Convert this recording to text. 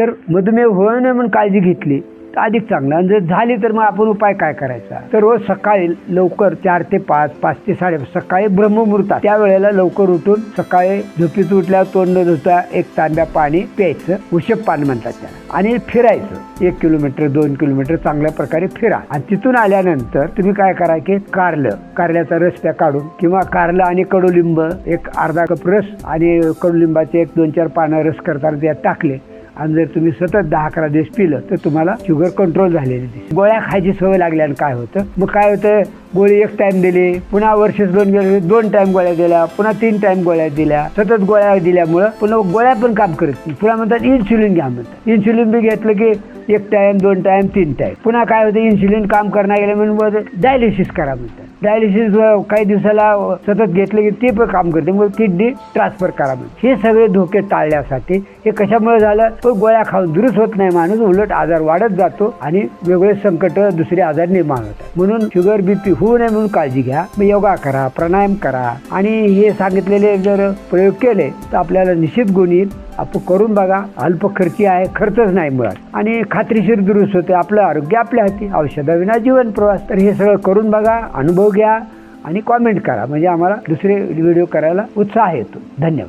तर मधुमेह होऊ नये म्हणून काळजी घेतली. तर अधिक चांगलं. आणि जर झाली तर मग आपण उपाय काय करायचा? तर रोज सकाळी लवकर चार ते पाच पाच ते साडे सकाळी ब्रह्ममुहूर्तात. त्या वेळेला लवकर उठून सकाळी झोपीत उठल्या तोंड धुता एक तांब्या पाणी प्यायचं. उशप पान म्हणतात त्याला. आणि फिरायचं. एक किलोमीटर दोन किलोमीटर चांगल्या प्रकारे फिरा. आणि तिथून आल्यानंतर तुम्ही काय करा की कारलं. कारल्याचा रस त्या काढून किंवा कारलं आणि कडुलिंब एक अर्धा कप रस आणि कडुलिंबाचे एक दोन चार पानं रस करताना त्यात टाकले. आणि जर तुम्ही सतत दहा अकरा दिवस पिलं तर तुम्हाला शुगर कंट्रोल झालेली दिसते. गोळ्या खायची सवय लागल्यानं काय होतं? मग काय होतं? गोळी एक टाइम दिली पुन्हा वर्षच दोन गेले दोन टाइम गोळ्या दिल्या पुन्हा तीन टाइम गोळ्या दिल्या सतत गोळ्या दिल्यामुळं पुन्हा गोळ्या पण काम करत नाही. पुन्हा म्हणतात इन्सुलिन घ्या म्हणतात. इन्सुलिन बी घेतलं की एक टाइम दोन टाइम तीन टाइम पुन्हा काय होतं इन्सुलिन काम करणार गेलं म्हणून डायलिसिस करा म्हणतात. डायलिसिस काही दिवसाला सतत घेतलं की ते पण काम करते. मग किडनी ट्रान्सफर करा म्हणतात. हे सगळे धोके टाळण्यासाठी हे कशामुळे झालं? तो गोळ्या खाऊन दुरुस्त होत नाही माणूस उलट आजार वाढत जातो आणि वेगळे संकट दुसरे आजार निर्माण होतात. म्हणून शुगर बीपी होऊ नये म्हणून काळजी घ्या. मग योगा करा प्राणायाम करा. आणि हे सांगितलेले जर प्रयोग केले तर आपल्याला निश्चित गुण येईल. आपण करून बघा. अल्प खर्ची आहे खर्चच नाही मुळात. आणि खात्रीशीर दुरुस्त होते आपलं आरोग्य आपल्या हाती. औषधाविना जीवन प्रवास. तर हे सगळं करून बघा अनुभव घ्या आणि कॉमेंट करा. म्हणजे आम्हाला दुसरे व्हिडिओ करायला उत्साह येतो. धन्यवाद.